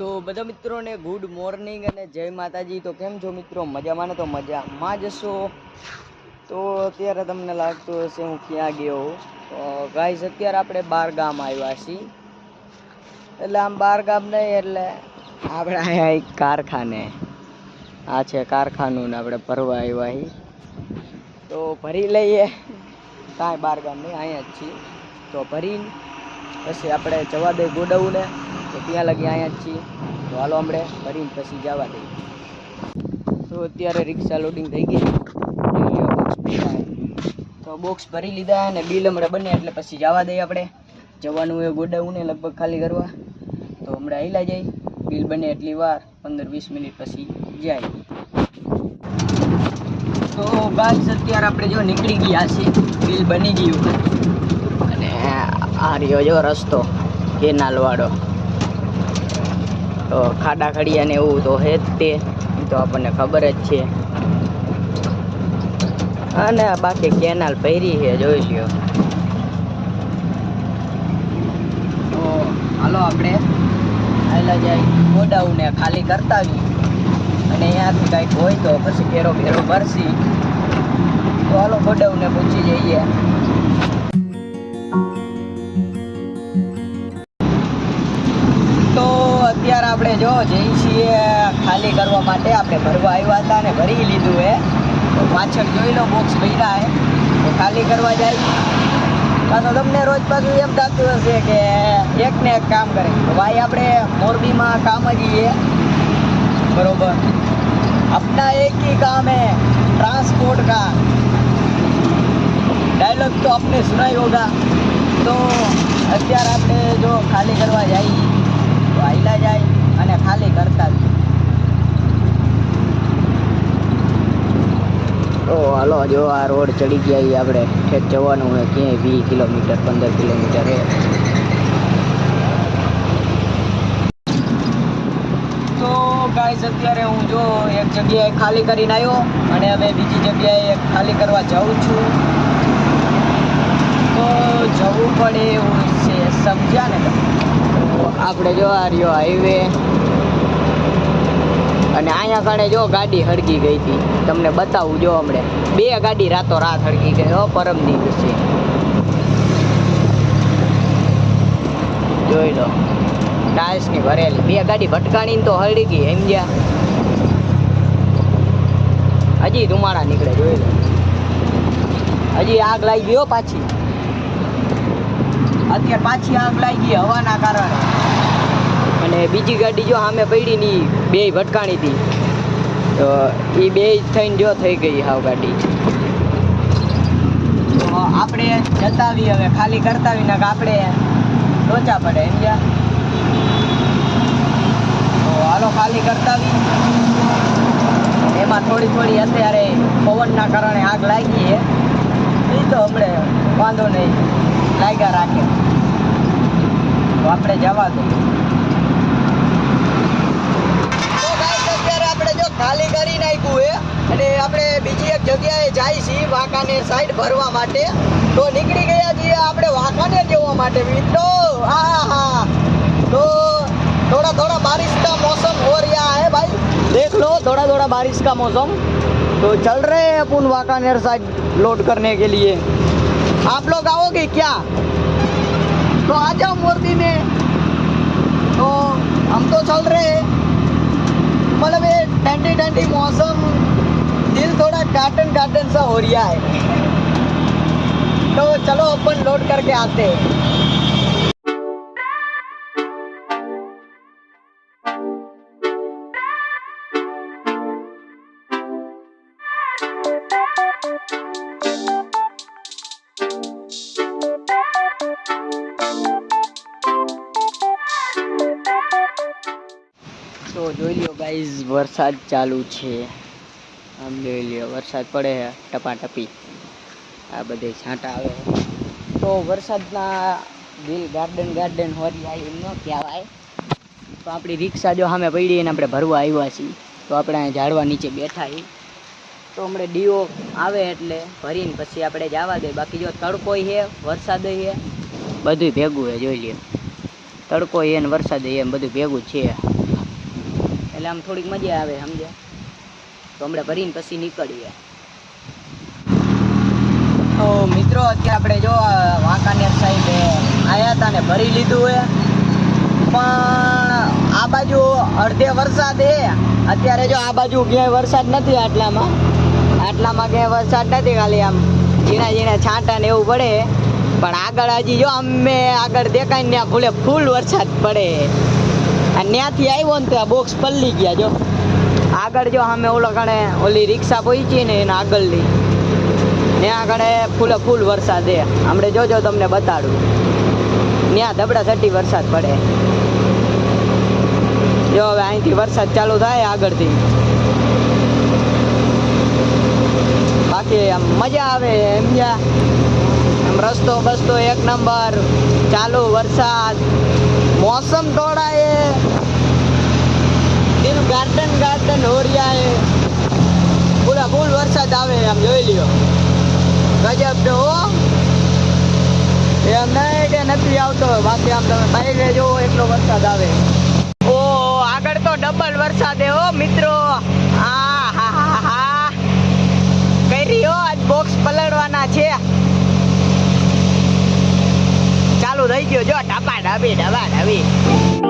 તો બધા મિત્રોને ગુડ મોર્નિંગ અને જય માતાજી. તો કેમ છો મિત્રો? મજામાં ને? તો મજામાં જશો તો અત્યારે તમને લાગતું હશે હું ક્યાં ગયો તો ગાઈઝ અત્યારે આપણે બાર ગામ આવ્યા છીએ. એટલે આમ બાર ગામ નહીં, એટલે આપણે અહીંયા એક કારખાને. આ છે કારખાનું ને આપણે ભરવા આવ્યા છીએ. તો ભરી લઈએ. કાંઈ બાર ગામ નહીં, અહીંયા જ છીએ. તો ભરીને પછી આપણે જવા દઈએ ગોડાઉને. તો ત્યાં લગી અહીંયા જ છીએ. તો હાલો આપણે ભરીને પછી જવા દઈએ. તો અત્યારે રિક્ષા લોડિંગ થઈ ગઈ. તો બોક્સ ભરી લીધા અને બિલ હમણાં બને એટલે પછી જવા દઈએ આપણે. જવાનું એ ગોડાઉને લગભગ ખાલી કરવા. તો હમણાં હિલા જાય બિલ બને એટલી વાર, પંદર વીસ મિનિટ પછી જાય. તો બસ અત્યારે આપણે જો નીકળી ગયા છીએ. બિલ બની ગયું. અને આ રહ્યો જો રસ્તો કેનાલ વાળો તો ખાડા ખડિયા ને એવું તો હે જ તે. તો આપણને ખબર જ છે. અને બાકી કેનાલ પહેરી છે, જોઈ લ્યો. તો હાલો આપણે આયલા જાય ગોડાઉને ખાલી કરતા આવી અને અહીંયાથી કાંઈક હોય તો પછી ઘેરો ફેરો ભરસી તો હાલો ગોડાઉને પૂછી જઈએ. આપણે જો જઈએ છીએ ખાલી કરવા માટે આપણે ભરવા આવ્યા હતા ને ભરી લીધું હે તો પાછળ જોઈ લો બોક્સ ભર્યા હે તો ખાલી કરવા જાય પાછો તમને રોજ પાછું એમ થતું હશે કે એક ને એક કામ કરે તો ભાઈ આપણે મોરબીમાં કામ જ છીએ બરોબર अपना एक ही काम है ट्रांसपोर्ट का डायलॉग तो आपने सुना ही होगा તો અત્યારે આપણે જો ખાલી કરવા જઈએ તો આયલા જાય અને ખાલી કરતા જ. તો હાલો જો આ રોડ ચડી ગયા એ આપણે. ઠેક જવાનું હોય ક્યાંય વીસ કિલોમીટર પંદર કિલોમીટર હે. તો ગાઈઝ અત્યારે હું જો એક જગ્યાએ ખાલી કરીને આવ્યો અને હવે બીજી જગ્યાએ ખાલી કરવા જાઉં છું. તો જવું પડે એવું છે સમજ્યા ને તમે? આપણે જો આ રહ્યો હાઈવે અને અહીંયા કણે જો ગાડી હળગી ગઈ હતી. તમને બતાવું જો હમણે. બે ગાડી રાતો રાત હળગી ગઈ હો પરમ દિવસે જોઈ લો. ટાઇલ્સની ભરેલી. બે ગાડી ભટકાણીને તો હળી ગઈ સમજ્યા હજી ધુમાડા નીકળે, જોઈ લો. હજી આગ લાગી ગયો પાછી. અત્યારે પાછી આગ લાગી હવાના કારણે. અને બીજી ગાડી જો સામે પડી ની બે ભટકાણી હતી. તો એ બે થઈને જો થઈ ગઈ હાવ ગાડી. આપણે જતાવી હવે, ખાલી કરતા વિના કે આપણે લોચા પડે, સમજ્યા? તો હાલો ખાલી કરતાવી એમાં થોડી થોડી અત્યારે પવનના કારણે આગ લાગી એ તો હમણે વાંધો નહીં. લાગ્યા રાખે તો આપણે જવા દો તો guys, અત્યારે આપણે જો ખાલી કરી નાખ્યું છે અને આપણે બીજી એક જગ્યાએ જાય છીએ વાંકાનેર સાઈડ ભરવા માટે તો નીકળી ગયા છીએ આપણે વાંકાનેર જવા માટે મિત્રો હા હા तो थोड़ा थोड़ा बारिश का मौसम हो रहा है भाई देख लो थोड़ा थोड़ा बारिश का मौसम तो चल रहे हैं अपन वाकानेर साइड लोड करने के लिए आप लोग आओगे क्या? तो आ जाओ मोरबी में। तो हम तो चल रहे हैं। मतलब ये ठंडी ठंडी मौसम, दिल थोड़ा गार्डन गार्डन सा हो रहा है। तो चलो अपन लोड करके आते हैं। તો જોઈ લ્યો ગાઈઝ વરસાદ ચાલુ છે. આમ જોઈ લ્યો, વરસાદ પડે છે ટપાટપી. આ બધે છાંટા આવે તો વરસાદના દિલ ગાર્ડન ગાર્ડન હોરિયા એમ ન કહેવાય. તો આપણી રિક્ષા જો સામે પડી અને આપણે ભરવા આવ્યા છીએ, તો આપણે ઝાડવા નીચે બેઠા છીએ. તો હમણાં ડીઓ આવે એટલે ભરીને પછી આપણે જવા દે. બાકી જો તડકોય છે, વરસાદ છે બધું ભેગું એ જોઈ લઈએ તડકો એ ને વરસાદ એ બધું ભેગું છે. એટલે આમ થોડીક મજા આવે, સમજ્યા? તો હમણાં ભરીને પછી નીકળીએ. તો મિત્રો, અત્યારે આપણે જો વાંકાનેર સાઈડે આવ્યા હતા ને ભરી લીધું હે. પણ આ બાજુ અડધે વરસાદ હે. અત્યારે જો આ બાજુ ક્યાંય વરસાદ નથી આટલામાં. આટલામાં ક્યાંય વરસાદ નથી ખાલી આમ ઝીણા ઝીણા છાંટા ને એવું પડે. પણ આગળ હજી જો અમે આગળ દેખાય ને ત્યાં ફૂલે વરસાદ પડે. અને ત્યાંથી આવ્યો ને ત્યાં બોક્સ પલ્લી ગયા, જો. આગળ જો અમે ઓલો કણે ઓલી રિક્ષા પહોંચી ને એના આગળની. ત્યાં આગળ ફૂલે ફૂલ વરસાદ છે હમણાં જોજો તમને બતાડું. ત્યાં ધબડા થટી વરસાદ પડે. જો હવે અહીંથી વરસાદ ચાલુ થાય આગળથી. બાકી આમ મજા આવે એમ જ્યાં રસ્તો બસ્તો એક નંબર. ચાલુ વરસાદ. મોસમ થોડા એ ગાર્ડન ગાર્ડન હો રહ્યા પૂરા ફૂલ વરસાદ આવે, આમ જોઈ લ્યો. ગજબ તો એમ નહીં કે નથી આવતો. બાકી આમ તમે બાઈકે જો એટલો વરસાદ આવે. ઓ, આગળ તો ડબલ વરસાદ હો મિત્રો. આ હા હા હા કઈ રહ્યો આજ બોક્સ પલળવાના છે ચાલુ ગયો જો ટાપા ડાબી ડાબા ડાબી